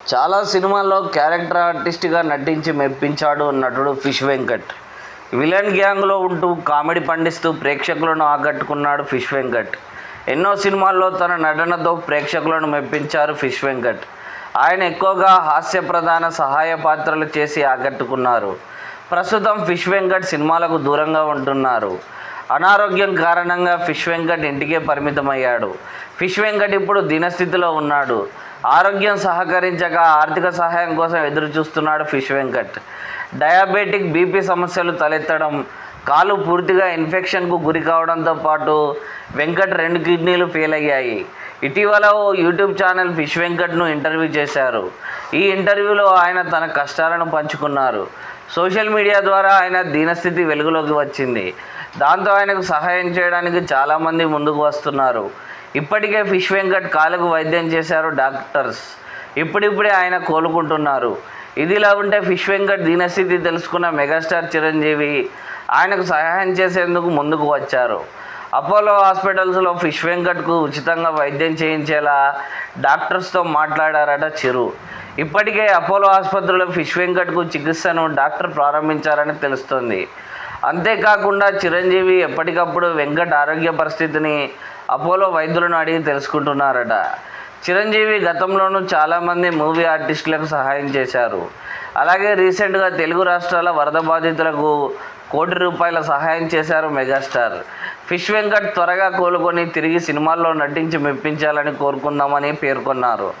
చాలా సినిమాల్లో క్యారెక్టర్ ఆర్టిస్ట్గా నటించి మెప్పించాడు నటుడు ఫిష్ వెంకట్. విలన్ గ్యాంగ్లో ఉంటూ కామెడీ పండిస్తూ ప్రేక్షకులను ఆకట్టుకున్నాడు ఫిష్ వెంకట్. ఎన్నో సినిమాల్లో తన నటనతో ప్రేక్షకులను మెప్పించారు ఫిష్ వెంకట్. ఆయన ఎక్కువగా హాస్య ప్రధాన సహాయ పాత్రలు చేసి ఆకట్టుకున్నారు. ప్రస్తుతం ఫిష్ వెంకట్ సినిమాలకు దూరంగా ఉంటున్నారు. అనారోగ్యం కారణంగా ఫిష్ వెంకట్ ఇంటికే పరిమితమయ్యాడు. ఫిష్ వెంకట్ ఇప్పుడు దీనస్థితిలో ఉన్నాడు. ఆరోగ్యం సహకరించక ఆర్థిక సహాయం కోసం ఎదురు చూస్తున్నాడు ఫిష్ వెంకట్. డయాబెటిక్ బీపీ సమస్యలు తలెత్తడం కాలు పూర్తిగా ఇన్ఫెక్షన్కు గురి కావడంతో పాటు వెంకట్ రెండు కిడ్నీలు ఫెయిల్ అయ్యాయి. ఇటీవల ఓ యూట్యూబ్ ఛానల్ ఫిష్ వెంకట్ను ఇంటర్వ్యూ చేశారు. ఈ ఇంటర్వ్యూలో ఆయన తన కష్టాలను పంచుకున్నారు. సోషల్ మీడియా ద్వారా ఆయన దీనస్థితి వెలుగులోకి వచ్చింది. దాంతో ఆయనకు సహాయం చేయడానికి చాలామంది ముందుకు వస్తున్నారు. ఇప్పటికే ఫిష్ వెంకట్ కాలుకు వైద్యం చేశారు డాక్టర్స్. ఇప్పుడిప్పుడే ఆయన కోలుకుంటున్నారు. ఇదిలా ఉంటే ఫిష్ వెంకట్ దీనస్థితి తెలుసుకున్న మెగాస్టార్ చిరంజీవి ఆయనకు సహాయం చేసేందుకు ముందుకు వచ్చారు. అపోలో హాస్పిటల్స్లో ఫిష్ వెంకట్కు ఉచితంగా వైద్యం చేయించేలా డాక్టర్స్తో మాట్లాడారట చిరు. ఇప్పటికే అపోలో ఆసుపత్రిలో ఫిష్ వెంకట్కు చికిత్సను డాక్టర్ ప్రారంభించారని తెలుస్తోంది. అంతేకాకుండా చిరంజీవి ఎప్పటికప్పుడు వెంకట్ ఆరోగ్య పరిస్థితిని అపోలో వైద్యులను అడిగి తెలుసుకుంటున్నారట. చిరంజీవి గతంలోనూ చాలామంది మూవీ ఆర్టిస్టులకు సహాయం చేశారు. అలాగే రీసెంట్గా తెలుగు రాష్ట్రాల వరద బాధితులకు కోటి రూపాయల సహాయం చేశారు మెగాస్టార్. ఫిష్ వెంకట్ త్వరగా కోలుకొని తిరిగి సినిమాల్లో నటించి మెప్పించాలని కోరుకుందామని పేర్కొన్నారు.